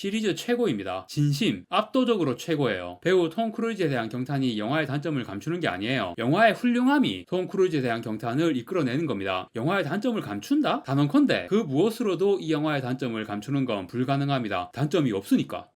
시리즈 최고입니다. 진심, 압도적으로 최고예요. 배우 톰 크루즈에 대한 경탄이 영화의 단점을 감추는 게 아니에요. 영화의 훌륭함이 톰 크루즈에 대한 경탄을 이끌어내는 겁니다. 영화의 단점을 감춘다? 단언컨대 그 무엇으로도 이 영화의 단점을 감추는 건 불가능합니다. 단점이 없으니까.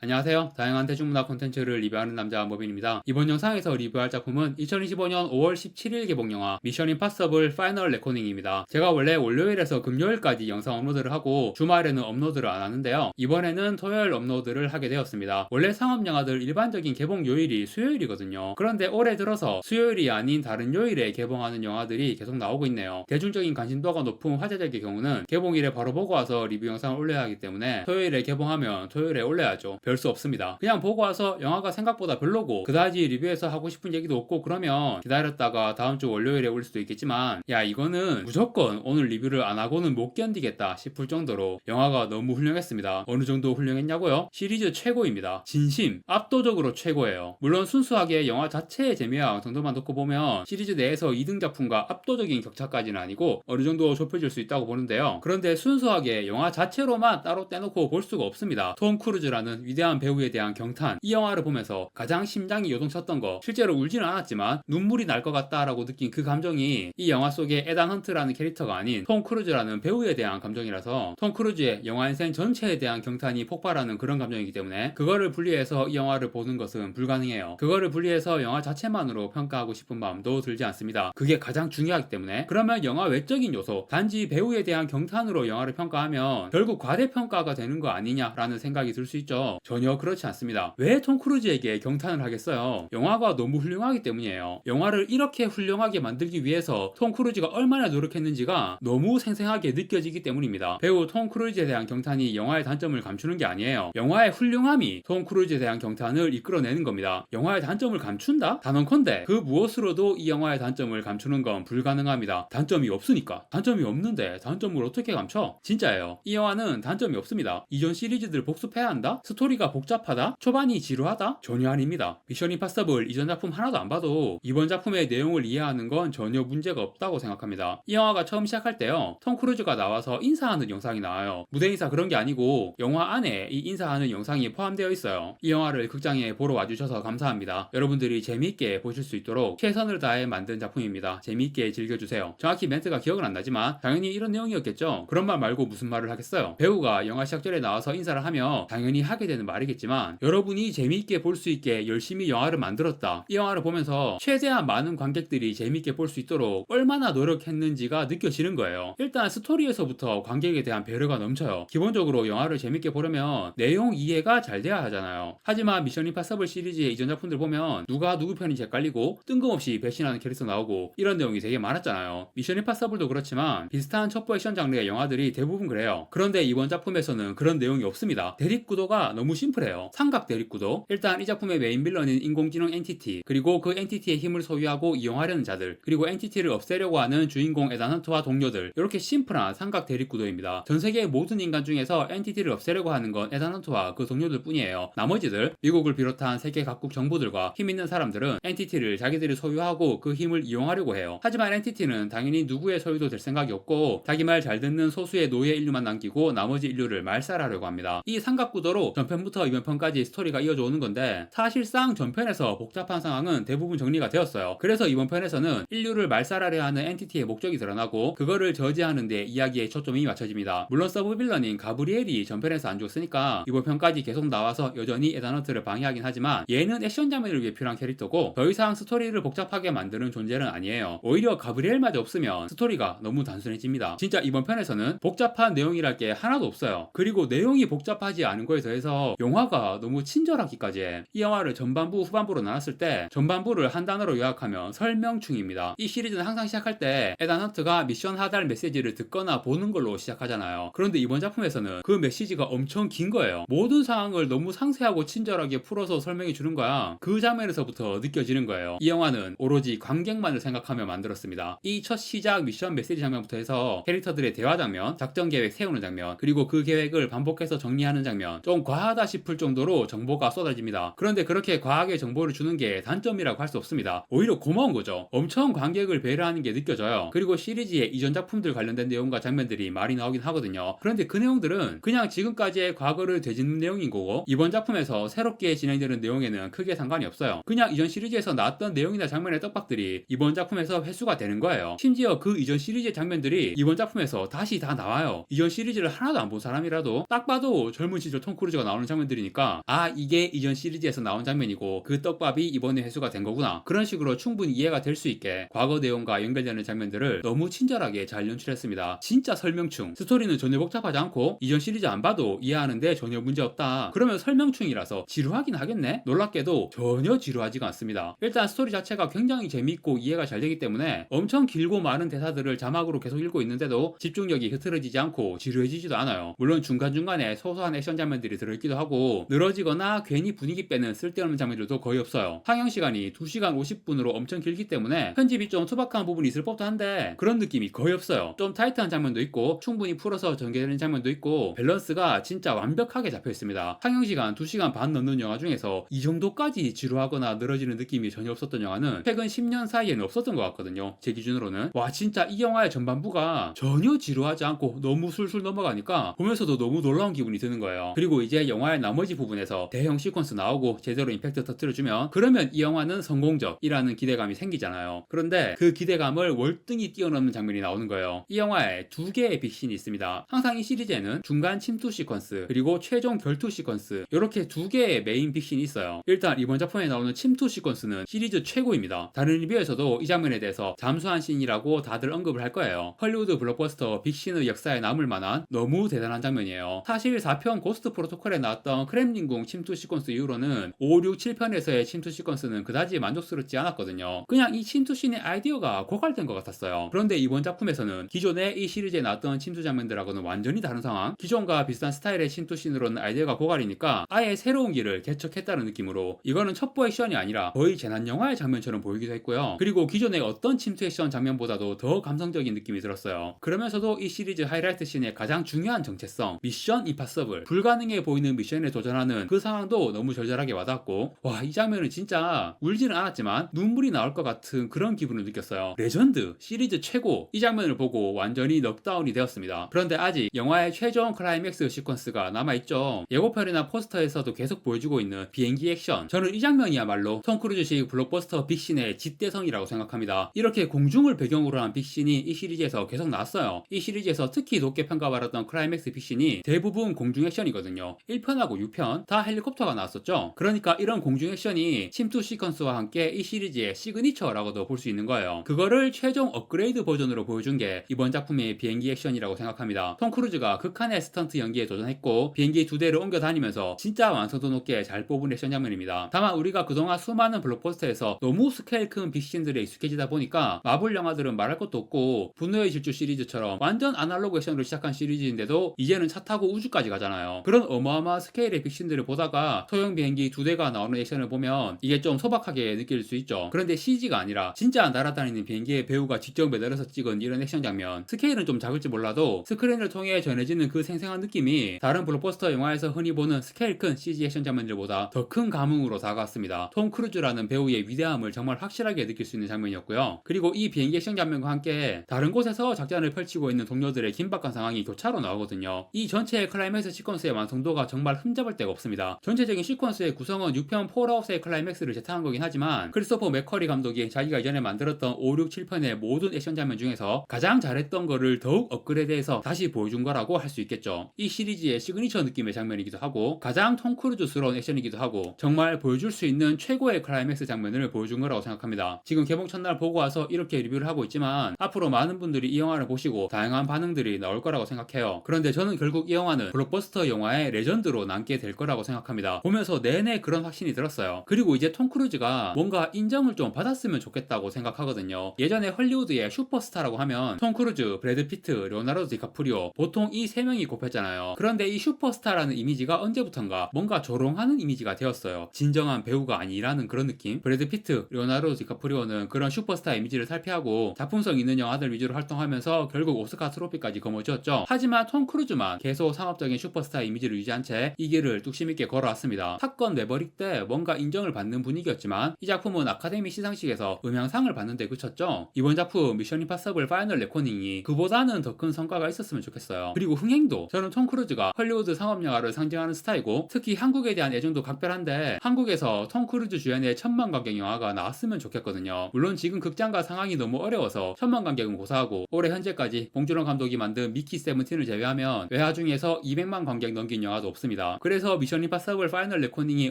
안녕하세요. 다양한 대중문화 콘텐츠를 리뷰하는 남자 모빈입니다. 이번 영상에서 리뷰할 작품은 2025년 5월 17일 개봉 영화 미션 임파서블 파이널 레코닝입니다. 제가 원래 월요일에서 금요일까지 영상 업로드를 하고 주말에는 업로드를 안 하는데요. 이번에는 토요일 업로드를 하게 되었습니다. 원래 상업 영화들 일반적인 개봉 요일이 수요일이거든요. 그런데 올해 들어서 수요일이 아닌 다른 요일에 개봉하는 영화들이 계속 나오고 있네요. 대중적인 관심도가 높은 화제작의 경우는 개봉일에 바로 보고 와서 리뷰 영상을 올려야 하기 때문에 토요일에 개봉하면 토요일에 올려야죠. 별 수 없습니다. 그냥 보고 와서 영화가 생각보다 별로고 그다지 리뷰에서 하고 싶은 얘기도 없고 그러면 기다렸다가 다음 주 월요일에 올릴 수도 있겠지만 야 이거는 무조건 오늘 리뷰를 안 하고는 못 견디겠다 싶을 정도로 영화가 너무 훌륭했습니다. 어느 정도 훌륭했냐고요? 시리즈 최고입니다. 진심 압도적으로 최고예요. 물론 순수하게 영화 자체의 재미와 정도만 놓고 보면 시리즈 내에서 2등 작품과 압도적인 격차까지는 아니고 어느 정도 좁혀질 수 있다고 보는데요. 그런데 순수하게 영화 자체로만 따로 떼놓고 볼 수가 없습니다. 톰 크루즈라는 위대한 배우에 대한 경탄 이 영화를 보면서 가장 심장이 요동쳤던 거 실제로 울지는 않았지만 눈물이 날 것 같다라고 느낀 그 감정이 이 영화 속의 에단 헌트라는 캐릭터가 아닌 톰 크루즈라는 배우에 대한 감정이라서 톰 크루즈의 영화 인생 전체에 대한 경탄이 폭발하는 그런 감정이기 때문에 그거를 분리해서 이 영화를 보는 것은 불가능해요. 그거를 분리해서 영화 자체만으로 평가하고 싶은 마음도 들지 않습니다. 그게 가장 중요하기 때문에 그러면 영화 외적인 요소 단지 배우에 대한 경탄으로 영화를 평가하면 결국 과대평가가 되는 거 아니냐라는 생각이 들 수 있죠. 전혀 그렇지 않습니다. 왜 톰 크루즈에게 경탄을 하겠어요? 영화가 너무 훌륭하기 때문이에요. 영화를 이렇게 훌륭하게 만들기 위해서 톰 크루즈가 얼마나 노력했는지가 너무 생생하게 느껴지기 때문입니다. 배우 톰 크루즈에 대한 경탄이 영화의 단점을 감추는 게 아니에요. 영화의 훌륭함이 톰 크루즈에 대한 경탄을 이끌어내는 겁니다. 영화의 단점을 감춘다? 단언컨대 그 무엇으로도 이 영화의 단점을 감추는 건 불가능합니다. 단점이 없으니까. 단점이 없는데 단점을 어떻게 감춰? 진짜예요. 이 영화는 단점이 없습니다. 이전 시리즈들 복습해야 한다? 스토리 가 복잡하다? 초반이 지루하다? 전혀 아닙니다. 미션 임파서블 이전 작품 하나도 안 봐도 이번 작품의 내용을 이해하는 건 전혀 문제가 없다고 생각합니다. 이 영화가 처음 시작할 때요. 톰 크루즈가 나와서 인사하는 영상이 나와요. 무대 인사 그런 게 아니고 영화 안에 이 인사하는 영상이 포함되어 있어요. 이 영화를 극장에 보러 와주셔서 감사합니다. 여러분들이 재미있게 보실 수 있도록 최선을 다해 만든 작품입니다. 재미있게 즐겨주세요. 정확히 멘트가 기억은 안 나지만 당연히 이런 내용이었겠죠. 그런 말 말고 무슨 말을 하겠어요. 배우가 영화 시작 전에 나와서 인사를 하며 당연히 하게 되는 말이겠지만 여러분이 재미있게 볼 수 있게 열심히 영화를 만들었다. 이 영화를 보면서 최대한 많은 관객들이 재미있게 볼 수 있도록 얼마나 노력했는지가 느껴지는 거예요. 일단 스토리에서부터 관객에 대한 배려가 넘쳐요. 기본적으로 영화를 재밌게 보려면 내용 이해가 잘 돼야 하잖아요. 하지만 미션 임파서블 시리즈의 이전 작품들 보면 누가 누구 편인지 헷갈리고 뜬금없이 배신하는 캐릭터 나오고 이런 내용이 되게 많았잖아요. 미션 임파서블도 그렇지만 비슷한 첩보 액션 장르의 영화들이 대부분 그래요. 그런데 이번 작품에서는 그런 내용이 없습니다. 대립구도가 너무 심플해요. 삼각 대립구도. 일단 이 작품의 메인 빌런인 인공지능 엔티티, 그리고 그 엔티티의 힘을 소유하고 이용하려는 자들, 그리고 엔티티를 없애려고 하는 주인공 에단 헌트와 동료들. 이렇게 심플한 삼각 대립구도입니다. 전 세계의 모든 인간 중에서 엔티티를 없애려고 하는 건 에단 헌트와 그 동료들 뿐이에요. 나머지들, 미국을 비롯한 세계 각국 정부들과 힘 있는 사람들은 엔티티를 자기들이 소유하고 그 힘을 이용하려고 해요. 하지만 엔티티는 당연히 누구의 소유도 될 생각이 없고 자기 말 잘 듣는 소수의 노예 인류만 남기고 나머지 인류를 말살하려고 합니다. 이 삼각구도로 전편 부터 이번 편까지 스토리가 이어져 오는 건데 사실상 전편에서 복잡한 상황은 대부분 정리가 되었어요. 그래서 이번 편에서는 인류를 말살하려 하는 엔티티의 목적이 드러나고 그거를 저지하는 데 이야기의 초점이 맞춰집니다. 물론 서브 빌런인 가브리엘이 전편에서 안 죽었으니까 이번 편까지 계속 나와서 여전히 에다너트를 방해하긴 하지만 얘는 액션 장면을 위해 필요한 캐릭터고 더 이상 스토리를 복잡하게 만드는 존재는 아니에요. 오히려 가브리엘마저 없으면 스토리가 너무 단순해집니다. 진짜 이번 편에서는 복잡한 내용이랄 게 하나도 없어요. 그리고 내용이 복잡하지 않은 거에 더해서 영화가 너무 친절하기까지 해. 이 영화를 전반부 후반부로 나눴을 때 전반부를 한 단어로 요약하면 설명충입니다. 이 시리즈는 항상 시작할 때 에단 헌트가 미션 하달 메시지를 듣거나 보는 걸로 시작하잖아요. 그런데 이번 작품에서는 그 메시지가 엄청 긴 거예요. 모든 상황을 너무 상세하고 친절하게 풀어서 설명해 주는 거야. 그 장면에서부터 느껴지는 거예요. 이 영화는 오로지 관객만을 생각하며 만들었습니다. 이 첫 시작 미션 메시지 장면부터 해서 캐릭터들의 대화 장면, 작전 계획 세우는 장면, 그리고 그 계획을 반복해서 정리하는 장면, 좀 과하다 아니다 싶을 정도로 정보가 쏟아집니다. 그런데 그렇게 과하게 정보를 주는 게 단점이라고 할 수 없습니다. 오히려 고마운 거죠. 엄청 관객을 배려하는 게 느껴져요. 그리고 시리즈의 이전 작품들 관련된 내용과 장면들이 많이 나오긴 하거든요. 그런데 그 내용들은 그냥 지금까지의 과거를 되짚는 내용인 거고 이번 작품에서 새롭게 진행되는 내용에는 크게 상관이 없어요. 그냥 이전 시리즈에서 나왔던 내용이나 장면의 떡밥들이 이번 작품에서 회수가 되는 거예요. 심지어 그 이전 시리즈의 장면들이 이번 작품에서 다시 다 나와요. 이전 시리즈를 하나도 안 본 사람이라도 딱 봐도 젊은 시절 톰 크루즈가 나오는 장면들이니까 아 이게 이전 시리즈에서 나온 장면이고 그 떡밥이 이번에 회수가 된 거구나. 그런 식으로 충분히 이해가 될 수 있게 과거 내용과 연결되는 장면들을 너무 친절하게 잘 연출했습니다. 진짜 설명충. 스토리는 전혀 복잡하지 않고 이전 시리즈 안 봐도 이해하는데 전혀 문제 없다. 그러면 설명충이라서 지루하긴 하겠네? 놀랍게도 전혀 지루하지가 않습니다. 일단 스토리 자체가 굉장히 재밌고 이해가 잘 되기 때문에 엄청 길고 많은 대사들을 자막으로 계속 읽고 있는데도 집중력이 흐트러지지 않고 지루해지지도 않아요. 물론 중간중간에 소소한 액션 장면들이 들어있기도 하고 늘어지거나 괜히 분위기 빼는 쓸데없는 장면들도 거의 없어요. 상영 시간이 2시간 50분으로 엄청 길기 때문에 편집이 좀 투박한 부분이 있을 법도 한데 그런 느낌이 거의 없어요. 좀 타이트한 장면도 있고 충분히 풀어서 전개되는 장면도 있고 밸런스가 진짜 완벽하게 잡혀 있습니다. 상영 시간 2시간 반 넘는 영화 중에서 이 정도까지 지루하거나 늘어지는 느낌이 전혀 없었던 영화는 최근 10년 사이에는 없었던 것 같거든요. 제 기준으로는 와 진짜 이 영화의 전반부가 전혀 지루하지 않고 너무 술술 넘어가니까 보면서도 너무 놀라운 기분이 드는 거예요. 그리고 이제 영화 의 나머지 부분에서 대형 시퀀스 나오고 제대로 임팩트 터트려주면 그러면 이 영화는 성공적이라는 기대감이 생기잖아요. 그런데 그 기대감을 월등히 뛰어넘는 장면이 나오는 거예요. 이 영화에 두 개의 빅신이 있습니다. 항상 이 시리즈에는 중간 침투 시퀀스 그리고 최종 결투 시퀀스 이렇게 두 개의 메인 빅신이 있어요. 일단 이번 작품에 나오는 침투 시퀀스는 시리즈 최고입니다. 다른 리뷰에서도 이 장면에 대해서 잠수한 씬이라고 다들 언급을 할 거예요. 헐리우드 블록버스터 빅신의 역사에 남을 만한 너무 대단한 장면이에요. 사실 4편 고스트 프로토콜에 나 왔던 크렘린궁 침투 시퀀스 이후로는 5, 6, 7편에서의 침투 시퀀스는 그다지 만족스럽지 않았거든요. 그냥 이 침투 씬의 아이디어가 고갈된 것 같았어요. 그런데 이번 작품에서는 기존의 이 시리즈에 나왔던 침투 장면들하고는 완전히 다른 상황, 기존과 비슷한 스타일의 침투 씬으로는 아이디어가 고갈이니까 아예 새로운 길을 개척했다는 느낌으로 이거는 첩보 액션이 아니라 거의 재난 영화의 장면처럼 보이기도 했고요. 그리고 기존의 어떤 침투 액션 장면보다도 더 감성적인 느낌이 들었어요. 그러면서도 이 시리즈 하이라이트 씬의 가장 중요한 정체성, 미션 임파서블, 불가능해 보이는 미션 에 도전하는 그 상황도 너무 절절하게 와닿았고, 와, 이 장면은 진짜 울지는 않았지만 눈물이 나올 것 같은 그런 기분을 느꼈어요. 레전드, 시리즈 최고, 이 장면을 보고 완전히 넉다운이 되었습니다. 그런데 아직 영화의 최종 클라이맥스 시퀀스가 남아있죠. 예고편이나 포스터에서도 계속 보여주고 있는 비행기 액션. 저는 이 장면이야말로 톰 크루즈식 블록버스터 빅신의 집대성이라고 생각합니다. 이렇게 공중을 배경으로 한 빅신이 이 시리즈에서 계속 나왔어요. 이 시리즈에서 특히 높게 평가받았던 클라이맥스 빅신이 대부분 공중 액션이거든요. 1편 하고 6편 다 헬리콥터가 나왔었죠. 그러니까 이런 공중 액션이 침투 시퀀스와 함께 이 시리즈의 시그니처라고도 볼 수 있는 거예요. 그거를 최종 업그레이드 버전으로 보여준 게 이번 작품의 비행기 액션이라고 생각합니다. 톰 크루즈가 극한의 스턴트 연기에 도전했고 비행기 두 대를 옮겨 다니면서 진짜 완성도 높게 잘 뽑은 액션 장면입니다. 다만 우리가 그동안 수많은 블록버스터에서 너무 스케일 큰 빅신들에 익숙해지다 보니까 마블 영화들은 말할 것도 없고 분노의 질주 시리즈처럼 완전 아날로그 액션으로 시작한 시리즈인데도 이제는 차 타고 우주까지 가잖아요. 그런 어마어마한 스케일의 빅신들을 보다가 소형 비행기 두 대가 나오는 액션을 보면 이게 좀 소박하게 느낄 수 있죠. 그런데 CG가 아니라 진짜 날아다니는 비행기의 배우가 직접 매달려서 찍은 이런 액션 장면 스케일은 좀 작을지 몰라도 스크린을 통해 전해지는 그 생생한 느낌이 다른 블록버스터 영화에서 흔히 보는 스케일 큰 CG 액션 장면들보다 더 큰 감흥으로 다가왔습니다. 톰 크루즈라는 배우의 위대함을 정말 확실하게 느낄 수 있는 장면이었고요. 그리고 이 비행기 액션 장면과 함께 다른 곳에서 작전을 펼치고 있는 동료들의 긴박한 상황이 교차로 나오거든요. 이 전체의 클라이맥스 시퀀스의 완성도가 정말 흠잡을 데가 없습니다. 전체적인 시퀀스의 구성은 6편 폴아웃의 클라이맥스를 재탕한 거긴 하지만 크리스토퍼 맥커리 감독이 자기가 이전에 만들었던 5, 6, 7편의 모든 액션 장면 중에서 가장 잘했던 거를 더욱 업그레이드해서 다시 보여준 거라고 할 수 있겠죠. 이 시리즈의 시그니처 느낌의 장면이기도 하고 가장 톰 크루즈스러운 액션이기도 하고 정말 보여줄 수 있는 최고의 클라이맥스 장면을 보여준 거라고 생각합니다. 지금 개봉 첫날 보고 와서 이렇게 리뷰를 하고 있지만 앞으로 많은 분들이 이 영화를 보시고 다양한 반응들이 나올 거라고 생각해요. 그런데 저는 결국 이 영화는 블록버스터 영화의 레전드로 남게 될 거라고 생각합니다. 보면서 내내 그런 확신이 들었어요. 그리고 이제 톰 크루즈가 뭔가 인정을 좀 받았으면 좋겠다고 생각하거든요. 예전에 헐리우드의 슈퍼스타라고 하면 톰 크루즈, 브래드 피트, 레오나르도 디카프리오 보통 이 세 명이 꼽혔잖아요. 그런데 이 슈퍼스타라는 이미지가 언제부턴가 뭔가 조롱하는 이미지가 되었어요. 진정한 배우가 아니라는 그런 느낌. 브래드 피트, 레오나르도 디카프리오는 그런 슈퍼스타 이미지를 살피하고 작품성 있는 영화들 위주로 활동하면서 결국 오스카 트로피까지 거머쥐었죠. 하지만 톰 크루즈만 계속 상업적인 슈퍼스타 이미지를 유지한 채이 길을 뚝심 있게 걸어왔습니다. 탑건 매버릭 때 뭔가 인정을 받는 분위기였지만 이 작품은 아카데미 시상식에서 음향상을 받는데 그쳤죠. 이번 작품 미션 임파서블 파이널 레코닝이 그보다는 더 큰 성과가 있었으면 좋겠어요. 그리고 흥행도 저는 톰 크루즈가 헐리우드 상업 영화를 상징하는 스타이고 특히 한국에 대한 애정도 각별한데 한국에서 톰 크루즈 주연의 천만 관객 영화가 나왔으면 좋겠거든요. 물론 지금 극장과 상황이 너무 어려워서 천만 관객은 고사하고 올해 현재까지 봉준호 감독이 만든 미키 세븐틴을 제외하면 외화 중에서 200만 관객 넘긴 영화도 없습 니다. 그래서 미션 임파서블 파이널 레코닝이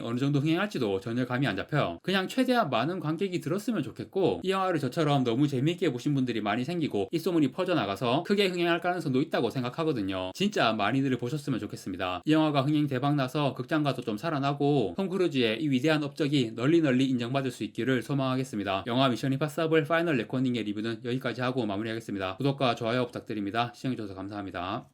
어느 정도 흥행할지도 전혀 감이 안 잡혀요. 그냥 최대한 많은 관객이 들었으면 좋겠고 이 영화를 저처럼 너무 재미있게 보신 분들이 많이 생기고 이 소문이 퍼져나가서 크게 흥행할 가능성도 있다고 생각하거든요. 진짜 많이들 보셨으면 좋겠습니다. 이 영화가 흥행 대박 나서 극장가도 좀 살아나고 톰 크루즈의 이 위대한 업적이 널리 널리 인정받을 수 있기를 소망하겠습니다. 영화 미션 임파서블 파이널 레코닝의 리뷰는 여기까지 하고 마무리하겠습니다. 구독과 좋아요 부탁드립니다. 시청해주셔서 감사합니다.